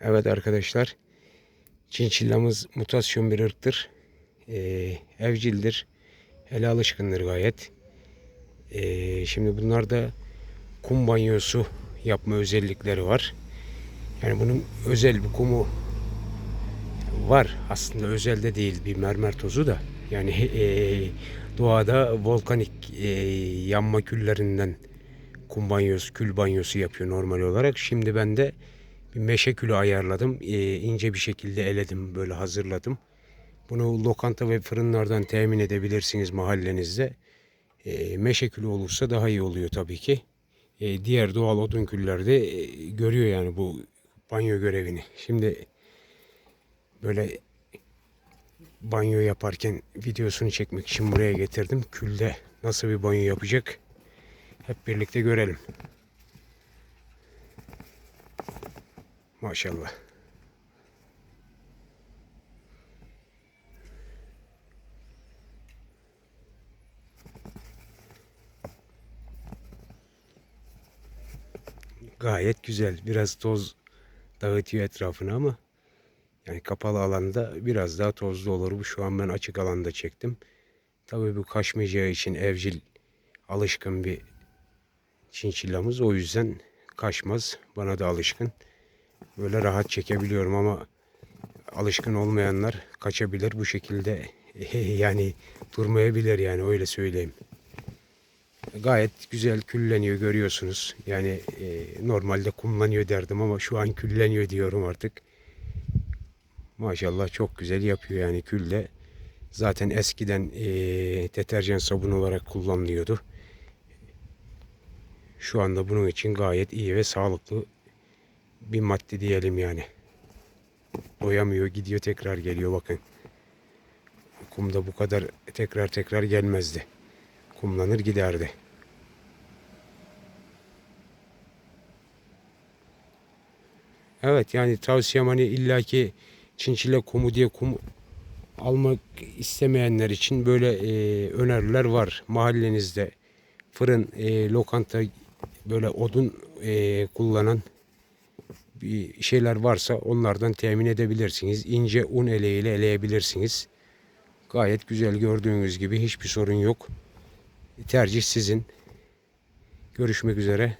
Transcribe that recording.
Evet arkadaşlar. Çinçillamız mutasyon bir ırktır. Ee, evcildir. Ele alışkındır gayet. Ee, şimdi bunlarda kum banyosu yapma özellikleri var. Yani bunun özel bir kumu var. Aslında özel de değil bir mermer tozu da. Yani ee, doğada volkanik ee, yanma küllerinden kum banyosu, kül banyosu yapıyor normal olarak. Şimdi ben de bir meşe külü ayarladım. Ee, ince bir şekilde eledim, böyle hazırladım. Bunu lokanta ve fırınlardan temin edebilirsiniz mahallenizde. Ee, meşe külü olursa daha iyi oluyor tabii ki. Ee, diğer doğal odun küllerde e, görüyor yani bu banyo görevini. Şimdi böyle banyo yaparken videosunu çekmek için buraya getirdim. Külde nasıl bir banyo yapacak hep birlikte görelim. Maşallah. Gayet güzel. Biraz toz dağıtıyor etrafını ama yani kapalı alanda biraz daha tozlu olur. Bu şu an ben açık alanda çektim. Tabii bu kaçmayacağı için evcil alışkın bir çinçillamız. O yüzden kaçmaz. Bana da alışkın. Böyle rahat çekebiliyorum ama alışkın olmayanlar kaçabilir. Bu şekilde yani durmayabilir yani öyle söyleyeyim. Gayet güzel külleniyor görüyorsunuz. Yani e, normalde kumlanıyor derdim ama şu an külleniyor diyorum artık. Maşallah çok güzel yapıyor yani külde. Zaten eskiden e, deterjan sabun olarak kullanılıyordu. Şu anda bunun için gayet iyi ve sağlıklı bir madde diyelim yani. Doyamıyor gidiyor tekrar geliyor bakın. Kumda bu kadar tekrar tekrar gelmezdi. Kumlanır giderdi. Evet yani tavsiyem hani illaki çinçile kumu diye kum almak istemeyenler için böyle e, öneriler var. Mahallenizde fırın, e, lokanta böyle odun e, kullanan bir şeyler varsa onlardan temin edebilirsiniz. İnce un eleğiyle eleyebilirsiniz. Gayet güzel gördüğünüz gibi hiçbir sorun yok. Tercih sizin. Görüşmek üzere.